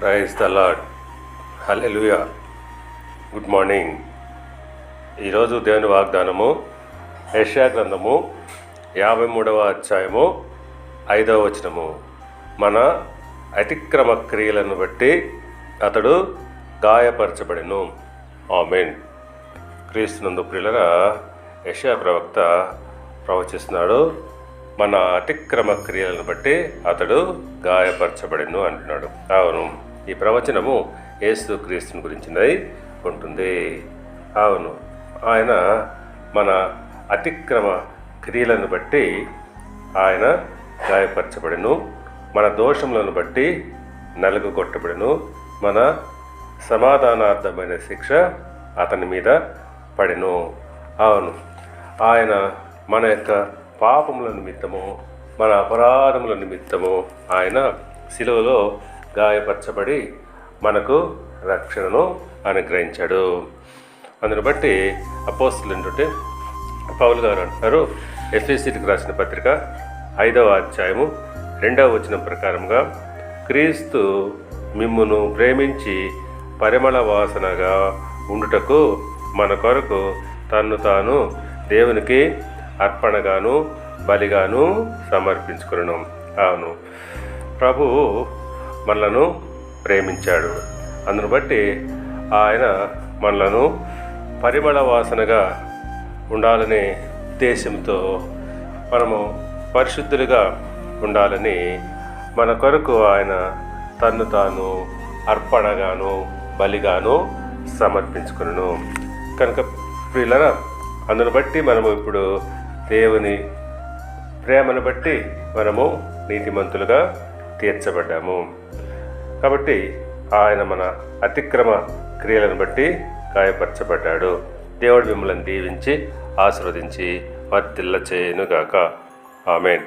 Praise the lord good morning. ఈరోజు దేవుని వాగ్దానము యెషయా గ్రంథము యాభై మూడవ అధ్యాయము ఐదవ వచనము. మన అతిక్రమ క్రియలను బట్టి అతడు గాయపరచబడిను. ఆమెన్. క్రీస్తునందు ప్రియులరా యెషయా ప్రవక్త ప్రవచిస్తున్నాడు. మన అతిక్రమ క్రియలను బట్టి అతడు గాయపరచబడిను అంటున్నాడు. అవును ఈ ప్రవచనము యేసు క్రీస్తుని గురించినది ఉంటుంది. అవును ఆయన మన అతిక్రమ క్రియలను బట్టి ఆయన గాయపరచబడిను. మన దోషములను బట్టి నలుగు కొట్టబడిను మన సమాధానార్థమైన శిక్ష అతని మీద పడెను. అవును ఆయన మన యొక్క పాపముల నిమిత్తము మన అపరాధముల నిమిత్తము ఆయన శిలువలో గాయపరచబడి మనకు రక్షణను అనుగ్రహించాడు. అందును బట్టి అపోస్తులు ఏంటంటే పౌలు గారు అంటున్నారు ఎఫ్ఎస్సికి రాసిన పత్రిక ఐదవ అధ్యాయము రెండవ వచనం ప్రకారంగా క్రీస్తు మిమ్మును ప్రేమించి పరిమళ వాసనగా ఉండుటకు మన కొరకు తన్ను తాను దేవునికి అర్పణగాను బలిగాను సమర్పించుకున్నాం అవును. ప్రభువు మనలను ప్రేమించాడు. అందును బట్టి ఆయన మనలను పరిమళ వాసనగా ఉండాలనే ఉద్దేశంతో మనము పరిశుద్ధులుగా ఉండాలని మన కొరకు ఆయన తన్ను తాను అర్పణగాను బలిగాను సమర్పించుకును కనుక ప్రియులరా అందును బట్టి మనము ఇప్పుడు దేవుని ప్రేమను బట్టి మనము నీతిమంతులుగా తీర్చబడ్డాము. కాబట్టి ఆయన మన అతిక్రమ క్రియలను బట్టి గాయపరచబడ్డాడు. దేవుడు మిమ్మల్ని దీవించి ఆశీర్వదించి వర్తిల్ల చేయనుగాక ఆమెన్.